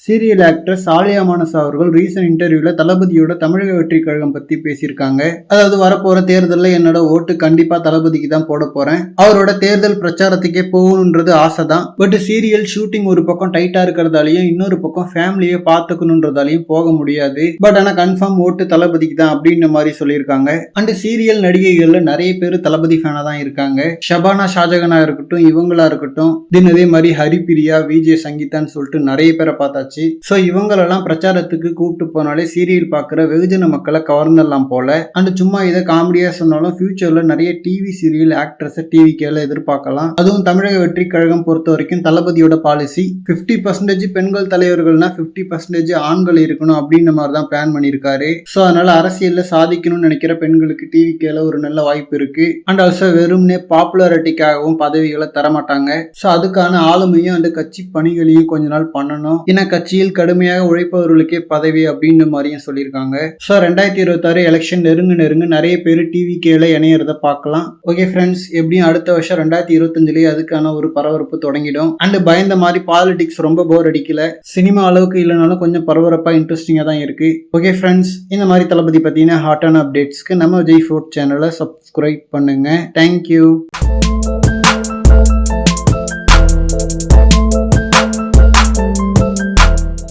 Serial actress Alia Manasa அவர்கள் recent இன்டர்வியூல தளபதியோட தமிழக வெற்றி கழகம் பத்தி பேசியிருக்காங்க. அதாவது வரப்போற தேர்தலில் என்னோட ஓட்டு கண்டிப்பா தளபதிக்கு தான் போட போறேன். அவரோட தேர்தல் பிரச்சாரத்துக்கே போகணுன்றது ஆசை தான் பட் சீரியல் ஷூட்டிங் ஒரு பக்கம் டைட்டா இருக்கிறதாலையும் இன்னொரு பக்கம் ஃபேமிலியை பார்த்துக்கணுன்றதாலையும் போக முடியாது. பட் ஆனால் கன்ஃபார்ம் ஓட்டு தளபதிக்கு தான் அப்படின்ற மாதிரி சொல்லியிருக்காங்க. அண்ட் சீரியல் நடிகைகள்ல நிறைய பேர் தளபதி ஃபேனா தான் இருக்காங்க. ஷபானா ஷாஜகானா இருக்கட்டும் இவங்களா இருக்கட்டும் தின் அதே மாதிரி ஹரிபிரியா விஜய் சங்கீதான்னு சொல்லிட்டு நிறைய பேரை பார்த்தாச்சு ஸோ இவங்களெல்லாம் பிரச்சாரத்துக்கு கூப்பிட்டு போனாலே சீரியல் பார்க்குற வெகுஜன மக்களை கவர்ந்துடலாம் போல. அண்ட் சும்மா இதை காமெடியாக சொன்னாலும் ஃபியூச்சரில் நிறைய டிவி சீரியல் ஆக்ட்ரஸை டிவி கேல எதிர்பார்க்கலாம். அதுவும் தமிழக வெற்றி கழகம் பொறுத்த வரைக்கும் தளபதியோட பாலிசி ஃபிஃப்டி பர்சன்டேஜ் பெண்கள் தலைவர்கள்னா ஃபிஃப்டி பர்சன்டேஜ் ஆண்கள் இருக்கணும் அப்படின்ற மாதிரி தான் பிளான் பண்ணியிருக்காரு. ஸோ அதனால அரசியலில் சாதிக்கணும்னு நினைக்கிற பெண்களுக்கு டிவி கேல ஒரு நல்ல வாய்ப்பு இருக்கு. அண்ட் ஆல்சோ வெறும்னே பாப்புலாரிட்டிக்காகவும் பதவிகளை தரமாட்டாங்க. ஸோ அதுக்கான ஆளுமையும் அந்த கட்சி பணிகளையும் கொஞ்ச நாள் பண்ணணும். ஏன்னா கட்சியில் கடுமையாக உழைப்பவர்களுக்கே பதவி அப்படின்ற மாதிரியும் சொல்லியிருக்காங்க. ஸோ ரெண்டாயிரத்தி இருபத்தாறு எலெக்ஷன் நெருங்கு நெருங்கு நிறைய பேர் டிவி கேல இணையறத பார்க்கலாம். ஓகே ஃப்ரெண்ட்ஸ் எப்படியும் அடுத்த வருஷம் ரெண்டாயிரத்தி இருபத்தஞ்சுலேயே அதுக்கான ஒரு பரபரப்பு தொடங்கிடும். அண்ட் பயந்த மாதிரி பாலிடிக்ஸ் ரொம்ப போர் அடிக்கல. சினிமா அளவுக்கு இல்லைனாலும் கொஞ்சம் பரபரப்பாக இன்ட்ரெஸ்டிங்காக தான் இருக்கு. ஓகே ஃப்ரெண்ட்ஸ் இந்த மாதிரி தளபதி பார்த்தீங்கன்னா ஹாட்டான அப்டேட்ஸ்க்கு நம்ம விஜய் ஃபுட் சேனலை சப்ஸ்கிரைப் பண்ணுங்க. Thank you